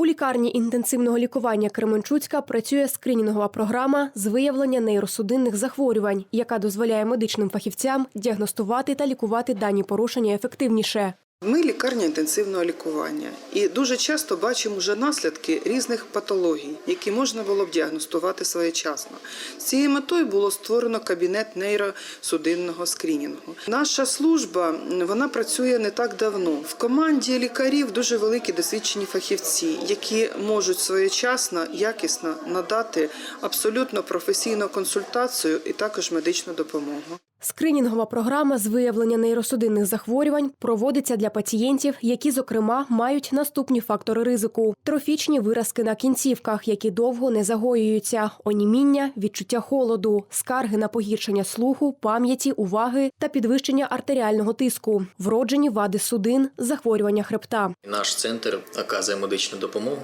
У лікарні інтенсивного лікування Кременчуцька працює скринінгова програма з виявлення нейросудинних захворювань, яка дозволяє медичним фахівцям діагностувати та лікувати дані порушення ефективніше. Ми лікарня інтенсивного лікування і дуже часто бачимо вже наслідки різних патологій, які можна було б діагностувати своєчасно. З цією метою було створено кабінет нейросудинного скрінінгу. Наша служба вона працює не так давно. В команді лікарів дуже великі досвідчені фахівці, які можуть своєчасно, якісно надати абсолютно професійну консультацію і також медичну допомогу. Скринінгова програма з виявлення нейросудинних захворювань проводиться для пацієнтів, які, зокрема, мають наступні фактори ризику: трофічні виразки на кінцівках, які довго не загоюються, оніміння, відчуття холоду, скарги на погіршення слуху, пам'яті, уваги та підвищення артеріального тиску, вроджені вади судин, захворювання хребта. Наш центр оказує медичну допомогу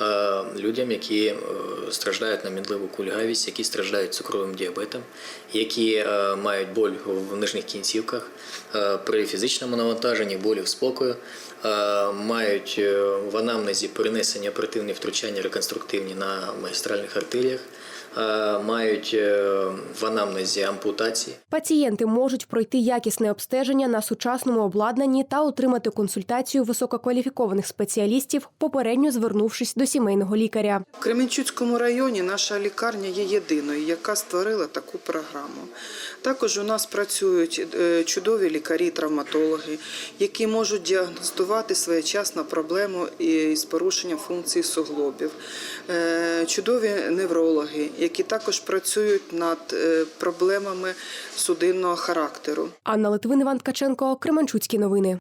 е, людям, які е, страждають на мінливу кульгавість, які страждають цукровим діабетом, які е, боль в нижніх кінцівках е, при фізичному навантаженні, болі в спокою, е, мають е, в анамнезі перенесення оперативні втручання реконструктивні на магістральних артеріях, мають в анамнезі ампутації. Пацієнти можуть пройти якісне обстеження на сучасному обладнанні та отримати консультацію висококваліфікованих спеціалістів, попередньо звернувшись до сімейного лікаря. В Кременчуцькому районі наша лікарня є єдиною, яка створила таку програму. Також у нас працюють е, чудові лікарі-травматологи, які можуть діагностувати своєчасно проблему із порушенням функції суглобів. Е, Чудові неврологи, які також працюють над е, проблемами судинного характеру. Анна Литвин, Іван Ткаченко, Кременчуцькі новини.